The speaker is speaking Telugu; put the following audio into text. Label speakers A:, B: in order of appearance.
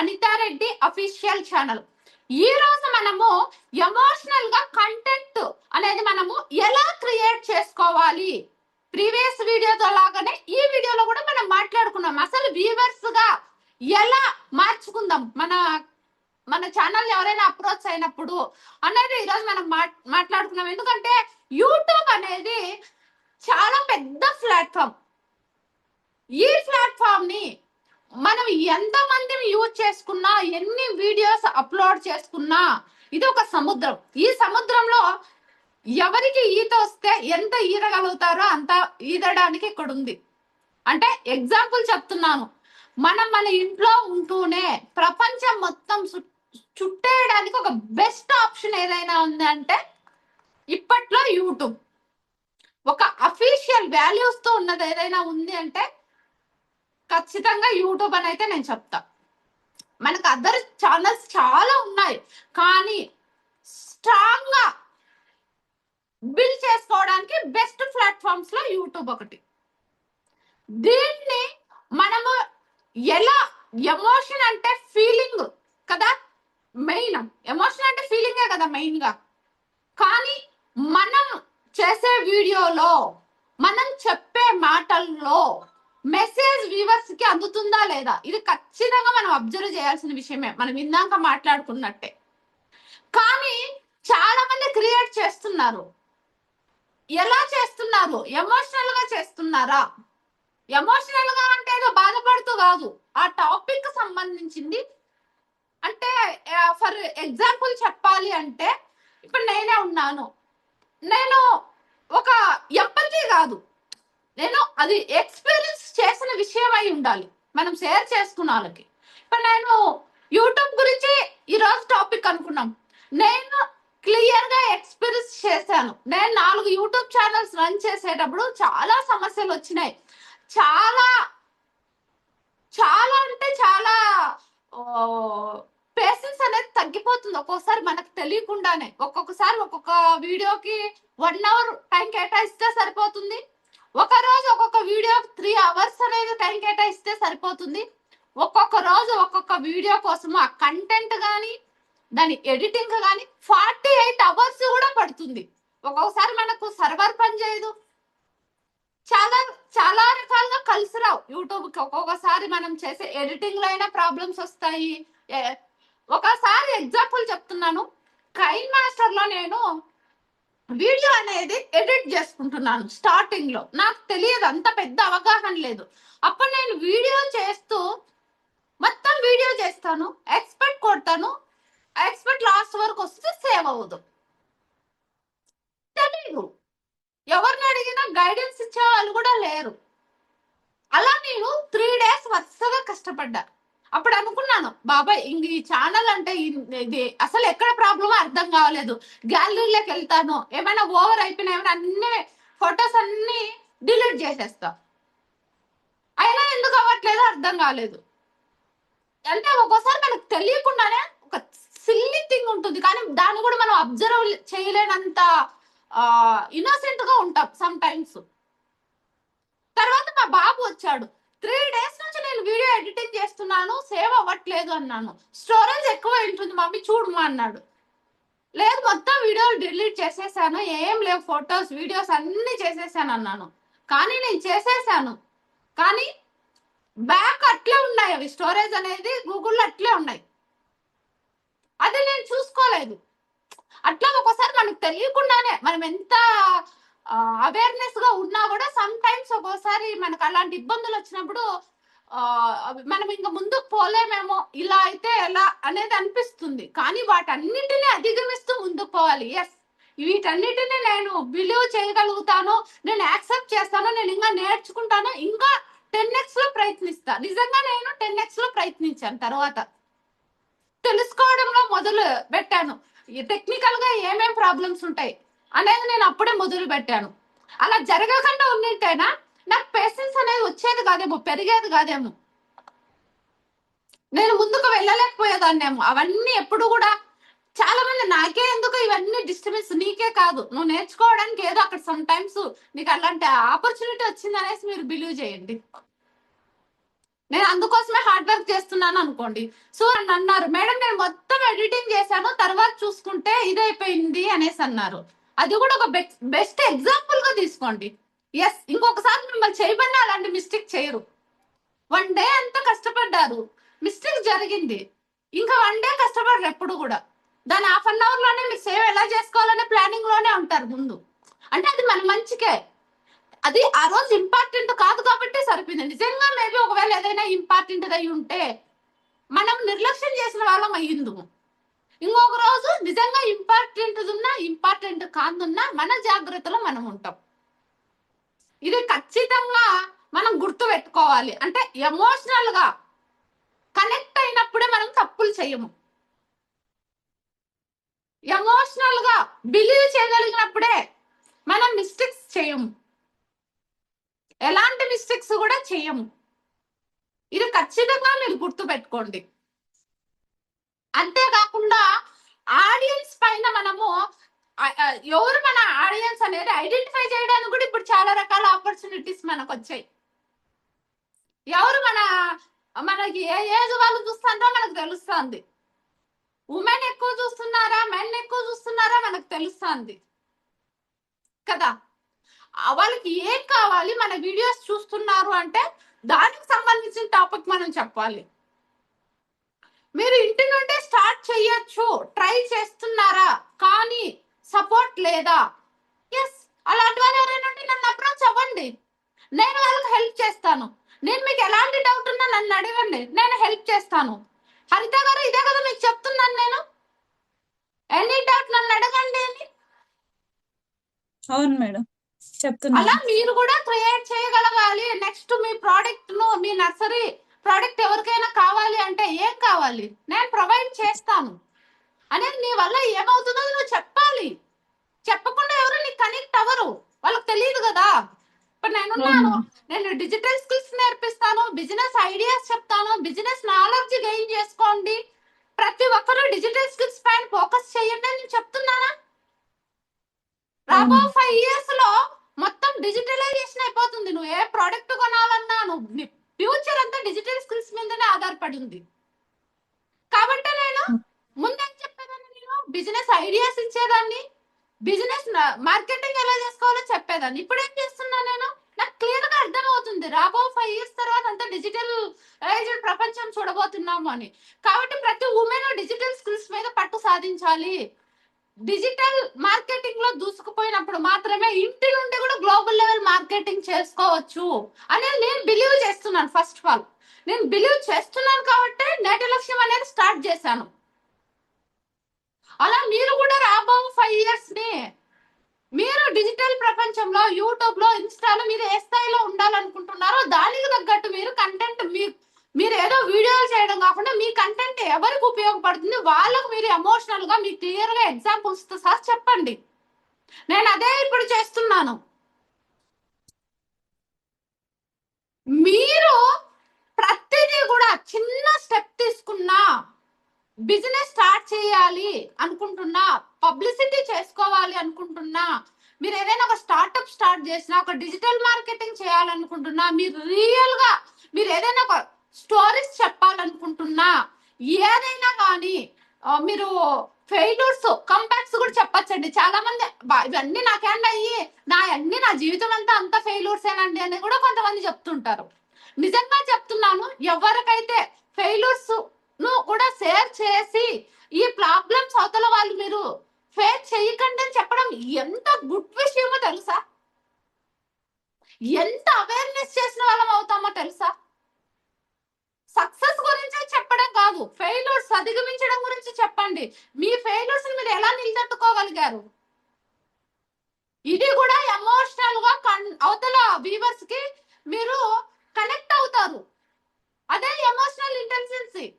A: అనితారెడ్డి అఫీషియల్ ఛానల్ ఈ రోజు మనము ఎమోషనల్గా కంటెంట్ అనేది మనము ఎలా క్రియేట్ చేసుకోవాలి? ప్రీవియస్ వీడియోతో లాగానే ఈ వీడియోలో కూడా మనం మాట్లాడుకున్నాం. అసలు వ్యూవర్స్గా ఎలా మార్చుకుందాం? మన మన ఛానల్ ఎవరైనా అప్రోచ్ అయినప్పుడు అనేది ఈరోజు మనం మాట్లాడుకున్నాం. ఎందుకంటే యూట్యూబ్ అనేది చాలా పెద్ద ప్లాట్ఫామ్ ఈ ప్లాట్ఫామ్ని మనం ఎంత మందిని యూజ్ చేసుకున్నా ఎన్ని వీడియోస్ అప్లోడ్ చేసుకున్నా ఇది ఒక సముద్రం. ఈ సముద్రంలో ఎవరికి ఈత వస్తే ఎంత ఈదగలుగుతారో అంత ఈదడానికి ఇక్కడ ఉంది అంటే ఎగ్జాంపుల్ చెప్తున్నాను. మనం మన ఇంట్లో ఉంటూనే ప్రపంచం మొత్తం చుట్టేయడానికి ఒక బెస్ట్ ఆప్షన్ ఏదైనా ఉంది అంటే ఇప్పట్లో యూట్యూబ్. ఒక అఫీషియల్ వాల్యూస్తో ఉన్నది ఏదైనా ఉంది అంటే ఖచ్చితంగా యూట్యూబ్ అని అయితే నేను చెప్తా. మనకు అదర్ ఛానల్స్ చాలా ఉన్నాయి. కానీ స్ట్రాంగ్గా బిల్డ్ చేసుకోవడానికి బెస్ట్ ప్లాట్ఫామ్స్లో యూట్యూబ్ ఒకటి. దీన్ని మనము ఎలా ఎమోషన్ అంటే ఫీలింగ్ కదా? మెయిన్ ఎమోషన్ అంటే ఫీలింగే కదా మెయిన్గా? కానీ మనం చేసే వీడియోలో మనం చెప్పే మాటల్లో మెసేజ్ వ్యూవర్స్కి అందుతుందా లేదా? ఇది ఖచ్చితంగా మనం అబ్జర్వ్ చేయాల్సిన విషయమే. మనం ఇందాక మాట్లాడుకున్నట్టే. కానీ చాలా మంది క్రియేట్ చేస్తున్నారు. ఎలా చేస్తున్నారు? ఎమోషనల్గా చేస్తున్నారా? ఎమోషనల్గా అంటే ఏదో బాధపడుతూ కాదు. ఆ టాపిక్ సంబంధించింది. అంటే ఫర్ ఎగ్జాంపుల్ చెప్పాలి అంటే ఇప్పుడు నేనే ఉన్నాను. నేను ఒక ఎంపతి కాదు. నేను అది ఎక్స్పీరియన్స్ చేసిన విషయం అయి ఉండాలి. మనం షేర్ చేసుకున్న వాళ్ళకి. ఇప్పుడు నేను యూట్యూబ్ గురించి ఈ రోజు టాపిక్ అనుకున్నాం. నేను క్లియర్గా ఎక్స్పీరియన్స్ చేశాను. నేను నాలుగు యూట్యూబ్ ఛానల్స్ రన్ చేసేటప్పుడు చాలా సమస్యలు వచ్చినాయి. చాలా చాలా అంటే చాలా పేషెన్స్ అనేది తగ్గిపోతుంది. ఒక్కొక్కసారి మనకు తెలియకుండానే. ఒక్కొక్కసారి ఒక్కొక్క వీడియోకి వన్ అవర్ టైం కేటాయిస్తే సరిపోతుంది ఒక రోజు ఒక్కొక్క వీడియో త్రీ అవర్స్ అనేది టైం కేటాయిస్తే సరిపోతుంది ఒక్కొక్క రోజు ఒక్కొక్క వీడియో కోసం ఆ కంటెంట్ కానీ దాని ఎడిటింగ్ కానీ ఫార్టీ ఎయిట్ అవర్స్ కూడా పడుతుంది ఒక్కొక్కసారి మనకు సర్వర్ పని చేయదు చాలా చాలా రకాలుగా కలిసి రావు యూట్యూబ్కి ఒక్కొక్కసారి మనం చేసే ఎడిటింగ్లో అయినా ప్రాబ్లమ్స్ వస్తాయి. ఏ- ఒకసారి ఎగ్జాంపుల్ చెప్తున్నాను. కైన్ మాస్టర్లో నేను వీడియో అనేది ఎడిట్ చేసుకుంటున్నాను స్టార్టింగ్లో. నాకు తెలియదు అంత పెద్ద అవగాహన లేదు. అప్పుడు నేను వీడియో చేస్తూ మొత్తం వీడియో చేస్తాను ఎక్స్పెక్ట్ కొడతాను ఎక్స్పెక్ట్ లాస్ట్ వరకు వస్తే సేవ్ అవ్వదు. తెలియదు ఎవరిని అడిగినా గైడెన్స్ ఇచ్చే వాళ్ళు కూడా లేరు. అలా నేను త్రీ డేస్ వరుసగా కష్టపడ్డా. అప్పుడు అనుకున్నాను బాబాయ్ ఇంక ఈ ఛానల్ అంటే ఇది అసలు ఎక్కడ ప్రాబ్లమో అర్థం కావలేదు. గ్యాలరీలోకి వెళ్తాను. ఏమైనా ఓవర్ అయిపోయినా ఏమైనా అన్ని ఫొటోస్ అన్ని డిలీట్ చేసేస్తా. అయినా ఎందుకు అవ్వట్లేదు అర్థం కాలేదు. అంటే ఒక్కోసారి మనకు తెలియకుండానే ఒక సిల్లీ థింగ్ ఉంటుంది. కానీ దాన్ని కూడా మనం అబ్జర్వ్ చేయలేనంత ఇన్నోసెంట్గా ఉంటాం సమ్ టైమ్స్ తర్వాత మా బాబు వచ్చాడు. త్రీ డేస్ నుంచి నేను వీడియో ఎడిటింగ్ చేస్తున్నాను సేవ్ అవ్వట్లేదు అన్నాను. స్టోరేజ్ ఎక్కువ ఉంటుంది మమ్మీ చూడమా అన్నాడు. లేదు మొత్తం వీడియోలు డిలీట్ చేసేసాను. ఏం లేవు ఫొటోస్ వీడియోస్ అన్ని చేసేసాను అన్నాను. కానీ నేను చేసేసాను. కానీ బ్యాక్ అట్లే ఉన్నాయి అవి. స్టోరేజ్ అనేది గూగుల్లో అట్లే ఉన్నాయి. అది నేను చూసుకోలేదు. అట్లా ఒక్కోసారి మనకు తెలియకుండానే మనం ఎంత అవేర్నెస్గా ఉన్నా కూడా సమ్ టైమ్స్ ఒక్కోసారి మనకు అలాంటి ఇబ్బందులు వచ్చినప్పుడు మనం ఇంకా ముందుకు పోలేమేమో ఇలా అయితే ఎలా అనేది అనిపిస్తుంది. కానీ వాటన్నిటిని అధిగమిస్తూ ముందుకు పోవాలి. ఎస్ వీటన్నిటిని నేను బిలీవ్ చేయగలుగుతాను నేను యాక్సెప్ట్ చేస్తాను నేను ఇంకా నేర్చుకుంటాను ఇంకా టెన్ ఎక్స్లో ప్రయత్నిస్తా. నిజంగా నేను టెన్ ఎక్స్లో ప్రయత్నించాను తర్వాత. తెలుసుకోవడంలో మొదలు పెట్టాను. టెక్నికల్గా ఏమేం ప్రాబ్లమ్స్ ఉంటాయి? అనేది నేను అప్పుడే మొదలు పెట్టాను అలా జరగకుండా ఉన్నట్టయినా నాకు పేషెన్స్ అనేది వచ్చేది కాదేమో పెరిగేది కాదేమో. నేను ముందుకు వెళ్ళలేకపోయేదాన్నేమో. అవన్నీ ఎప్పుడు కూడా చాలా మంది నాకే ఎందుకు ఇవన్నీ డిస్టర్బెన్స్ నీకే కాదు. నువ్వు నేర్చుకోవడానికి ఏదో అక్కడ సమ్ టైమ్స్ నీకు అలాంటి ఆపర్చునిటీ వచ్చింది అనేసి మీరు బిలీవ్ చేయండి. నేను అందుకోసమే హార్డ్ వర్క్ చేస్తున్నాను అనుకోండి. సో నన్ను అన్నారు మేడం నేను మొత్తం ఎడిటింగ్ చేశాను తర్వాత చూసుకుంటే ఇదైపోయింది అనేసి అన్నారు. అది కూడా ఒక బెస్ట్ ఎగ్జాంపుల్గా తీసుకోండి. ఎస్ ఇంకొకసారి మిమ్మల్ని చేయబడిన అలాంటి మిస్టేక్ చేయరు. వన్ డే అంతా కష్టపడ్డారు. మిస్టేక్ జరిగింది. ఇంకా వన్ డే కష్టపడరు ఎప్పుడు కూడా. దాని హాఫ్ అన్ అవర్లోనే మీరు సేవ్ ఎలా చేసుకోవాలనే ప్లానింగ్లోనే ఉంటారు ముందు. అంటే అది మన మంచికే. అది ఆ రోజు ఇంపార్టెంట్ కాదు కాబట్టి సరిపోయింది. నిజంగా మేబీ ఒకవేళ ఏదైనా ఇంపార్టెంట్ అయి ఉంటే మనం నిర్లక్ష్యం చేసిన వాళ్ళం అయ్యిందు ఇంకొక రోజు నిజంగా ఇంపార్టెంట్ ఉన్నా ఇంపార్టెంట్ కాదున్నా మన జాగ్రత్తలో మనం ఉంటాం. ఇది ఖచ్చితంగా మనం గుర్తు పెట్టుకోవాలి. అంటే ఎమోషనల్గా కనెక్ట్ అయినప్పుడే మనం తప్పులు చేయము. ఎమోషనల్గా బిలీవ్ చేయగలిగినప్పుడే మనం మిస్టేక్స్ చేయము. ఎలాంటి మిస్టేక్స్ కూడా చేయము. ఇది ఖచ్చితంగా మీరు గుర్తు పెట్టుకోండి అంతేకాకుండా ఆడియన్స్ పైన మనము ఆ, ఆ, ఎవరు మన ఆడియన్స్ అనేది ఐడెంటిఫై చేయడానికి కూడా ఇప్పుడు చాలా రకాల ఆపర్చునిటీస్ మనకు వచ్చాయి. ఎవరు మన మనకి ఏ ఏజ్ వాళ్ళు చూస్తారో మనకు తెలుస్తుంది. ఉమెన్ ఎక్కువ చూస్తున్నారా? మెన్ ఎక్కువ చూస్తున్నారా? మనకు తెలుస్తుంది. కదా? వాళ్ళకి ఏం కావాలి? మన వీడియోస్ చూస్తున్నారు అంటే దానికి సంబంధించిన టాపిక్ మనం చెప్పాలి. మీరు ఇంటి నుండే స్టార్ట్ చేయొచ్చు. ట్రై చేస్తున్నారా? కానీ సపోర్ట్ లేదా? ఎస్ అలాంటి వాళ్ళు ఎవరైనా ఉంటే నన్ను అప్రోచ్ అవ్వండి. నేను వాళ్ళకి హెల్ప్ చేస్తాను. నేను మీకు ఎలాంటి డౌట్ ఉన్నా నన్ను అడగండి. నేను హెల్ప్ చేస్తాను. హరిత గారు ఇదే కదా మీకు చెప్తున్నాను నేను. ఎనీ డౌట్ నన్ను అడగండి అని.
B: అవును మేడం. చెప్తున్నా
A: అలా మీరు కూడా క్రియేట్ చేయగలగాలి. నెక్స్ట్ మీ ప్రోడక్ట్ను మీ నర్సరీ ప్రోడక్ట్ ఎవరికైనా కావాలి అంటే ఏం కావాలి నేను ప్రొవైడ్ చేస్తాను అనేది నీ వల్ల ఏమవుతుందో నువ్వు చెప్పాలి చెప్పకుండా ఎవరు నీకు కనెక్ట్ అవ్వరు వాళ్ళకి తెలియదు కదా ఇప్పుడు నేనున్నాను నేను డిజిటల్ స్కిల్స్ నేర్పిస్తాను బిజినెస్ ఐడియాస్ చెప్తాను బిజినెస్ నాలెడ్జ్ గెయిన్ చేసుకోండి? ప్రతి ఒక్కరూ డిజిటల్ స్కిల్స్ పైన ఫోకస్ చేయండి అని నేను చెప్తున్నానా? రాబో ఫైవ్ ఇయర్స్లో మొత్తం డిజిటలైజేషన్ అయిపోతుంది. నువ్వు ఏ ప్రోడక్ట్ కొనాలన్నా నువ్వు ఫ్యూచర్ అంతా డిజిటల్ స్కిల్స్ మీదనే ఆధారపడి ఉంది కాబట్టి నేను ముందేం చెప్పేదాన్ని నేను? బిజినెస్ ఐడియాస్ ఇచ్చేదాన్ని. బిజినెస్ మార్కెటింగ్ ఎలా చేసుకోవాలో చెప్పేదాన్ని. ఇప్పుడు ఏం చేస్తున్నా నేను? నాకు క్లియర్ అర్థమవుతుంది. అవుతుంది రాబో ఫైవ్ ఇయర్స్ తర్వాత అంతా డిజిటల్ ప్రపంచం చూడబోతున్నాము అని. కాబట్టి ప్రతి ఉమెన్ డిజిటల్ స్కిల్స్ మీద పట్టు సాధించాలి. డిజిటల్ మార్కెటింగ్లో దూసుకుపోయినప్పుడు మాత్రమే ఇంటి నుండి కూడా గ్లోబల్ లెవెల్ మార్కెటింగ్ చేసుకోవచ్చు అనేది నేను బిలీవ్ చేస్తున్నాను ఫస్ట్ ఆఫ్ ఆల్ నేను బిలీవ్ చేస్తున్నాను కాబట్టి నేటి లక్ష్యం అనేది స్టార్ట్ చేశాను. అలా మీరు కూడా రాబో ఫైవ్ ఇయర్స్ని మీరు డిజిటల్ ప్రపంచంలో యూట్యూబ్లో ఇన్స్టాలో మీరు ఏ స్థాయిలో ఉండాలనుకుంటున్నారో దానికి తగ్గట్టు మీరు కంటెంట్ మీ మీరు ఏదో వీడియోలు చేయడం కాకుండా మీ కంటెంట్ ఎవరికి ఉపయోగపడుతుంది వాళ్ళకు మీరు ఎమోషనల్గా మీకు ఎగ్జాంపుల్స్ సహా చెప్పండి. నేను అదే ఇప్పుడు చేస్తున్నాను. మీరు ప్రతిదీ కూడా చిన్న స్టెప్ తీసుకున్నా బిజినెస్ స్టార్ట్ చేయాలి అనుకుంటున్నా పబ్లిసిటీ చేసుకోవాలి అనుకుంటున్నా మీరు ఏదైనా ఒక స్టార్ట్అప్ స్టార్ట్ చేసినా ఒక డిజిటల్ మార్కెటింగ్ చేయాలనుకుంటున్నా మీరు రియల్గా మీరు ఏదైనా ఒక స్టోరీస్ చెప్పాలనుకుంటున్నా ఏదైనా కానీ మీరు ఫెయిల్యూర్స్ కంబ్యాక్స్ కూడా చెప్పచ్చండి. చాలా మంది ఇవన్నీ నాకేండి అయ్యి నా అన్ని నా జీవితం అంతా అంత ఫెయిల్యూర్స్ ఏనండి అని కూడా కొంతమంది చెప్తుంటారు. నిజంగా చెప్తున్నాను ఎవరికైతే ఫెయిల్యూర్స్ను కూడా షేర్ చేసి ఈ ప్రాబ్లమ్స్ అవతల వాళ్ళు మీరు ఫేస్ చేయకండి అని చెప్పడం ఎంత గుడ్ విషయమో తెలుసా? ఎంత అవేర్నెస్ చేసిన వాళ్ళం అవుతామో తెలుసా? సక్సెస్ కాదు. ఫెయిల్యూర్స్ అధిగమించడం గురించి చెప్పండి. మీ ఫెయిల్యూర్స్ మీరు ఎలా నిలదట్టుకోగలిగారు ఇది కూడా ఎమోషనల్గా కన్- అవతల వ్యూవర్స్కి మీరు కనెక్ట్ అవుతారు. అదే ఎమోషనల్ ఇంటెలిజెన్సీ